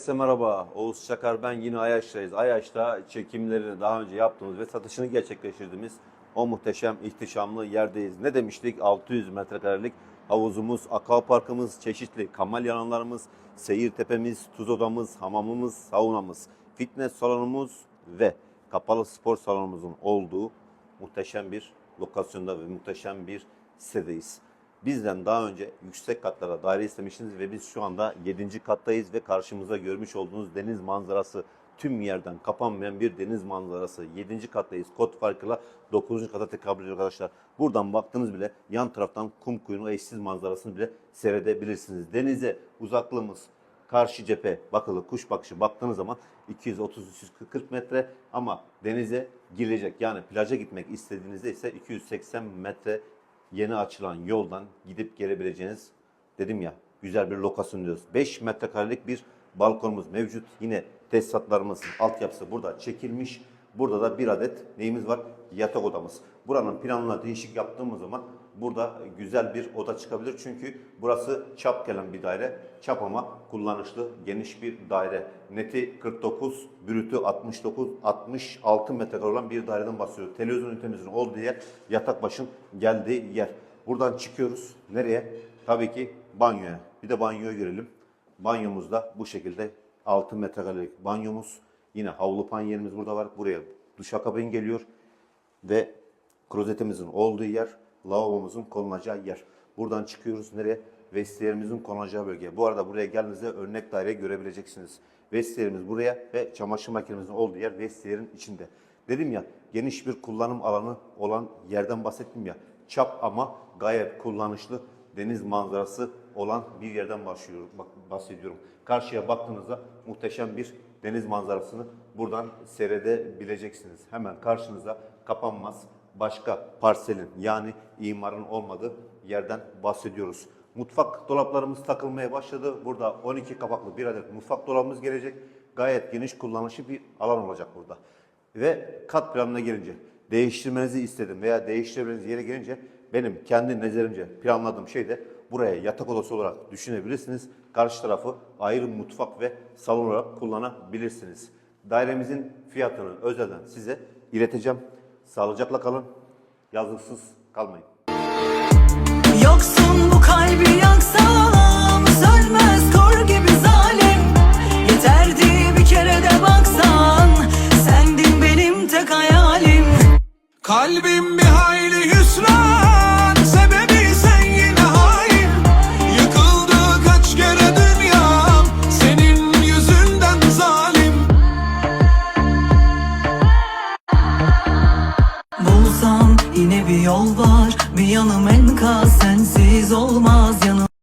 Herkese merhaba. Oğuz Çakar ben yine Ayaş'tayız. Ayaş'ta çekimlerini daha önce yaptığımız ve satışını gerçekleştirdiğimiz o muhteşem, ihtişamlı yerdeyiz. Ne demiştik? 600 metrekarelik havuzumuz, akvaparkımız, çeşitli kamal alanlarımız, seyir tepemiz, tuz odamız, hamamımız, saunamız, fitness salonumuz ve kapalı spor salonumuzun olduğu muhteşem bir lokasyonda ve muhteşem bir sitedeyiz. Bizden daha önce yüksek katlara daire istemiştiniz ve biz şu anda 7. kattayız ve karşımızda görmüş olduğunuz deniz manzarası tüm yerden kapanmayan bir deniz manzarası. 7. kattayız. Kod farkıyla 9. kata tekabül ediyor arkadaşlar. Buradan baktığınız bile yan taraftan kum kuyunun eşsiz manzarasını bile seyredebilirsiniz. Denize uzaklığımız karşı cephe bakılı kuş bakışı baktığınız zaman 230-240 metre ama denize girilecek yani plaja gitmek istediğinizde ise 280 metre yeni açılan yoldan gidip gelebileceğiniz dedim ya güzel bir lokasyon diyoruz. 5 metrekarelik bir balkonumuz mevcut. Yine tesisatlarımız altyapısı burada çekilmiş. Burada da bir adet neyimiz var? Yatak odamız. Buranın planına değişik yaptığımız zaman burada güzel bir oda çıkabilir. Çünkü burası çap gelen bir daire. Çap ama kullanışlı geniş bir daire. Neti 49, brütü 69, 66 metrekare olan bir daireden bahsediyoruz. Televizyon ünitemizin olduğu yer yatak başın geldiği yer. Buradan çıkıyoruz. Nereye? Tabii ki banyoya. Bir de banyoyu görelim. Banyomuz da bu şekilde 6 metrekarelik banyomuz. Yine havlu panyerimiz burada var. Buraya duşakabin geliyor ve klozetimizin olduğu yer, lavabomuzun konulacağı yer. Buradan çıkıyoruz nereye? Vestiyerimizin konulacağı bölge. Bu arada buraya geldiğinizde örnek daire görebileceksiniz. Vestiyerimiz buraya ve çamaşır makinemizin olduğu yer vestiyerin içinde. Dedim ya geniş bir kullanım alanı olan yerden bahsettim ya. Çap ama gayet kullanışlı deniz manzarası olan bir yerden başlıyorum, bak, bahsediyorum. Karşıya baktığınızda muhteşem bir deniz manzarasını buradan seyredebileceksiniz. Hemen karşınıza kapanmaz başka parselin yani imarın olmadığı yerden bahsediyoruz. Mutfak dolaplarımız takılmaya başladı. Burada 12 kapaklı bir adet mutfak dolabımız gelecek. Gayet geniş kullanışlı bir alan olacak burada. Ve kat planına gelince değiştirmenizi istedim veya değiştirebiliriz yere gelince benim kendi nezerimce planladığım şey de buraya yatak odası olarak düşünebilirsiniz. Karşı tarafı ayrı mutfak ve salon olarak kullanabilirsiniz. Dairemizin fiyatını özelden size ileteceğim. Sağlıcakla kalın, yazıksız kalmayın. Yoksun bu kalbi yaksam Sönmez kor gibi zalim Yeterdi bir kere de baksan Sendin benim tek hayalim Kalbim bir yine bir yol var Bir yanım enkaz sensiz olmaz yanım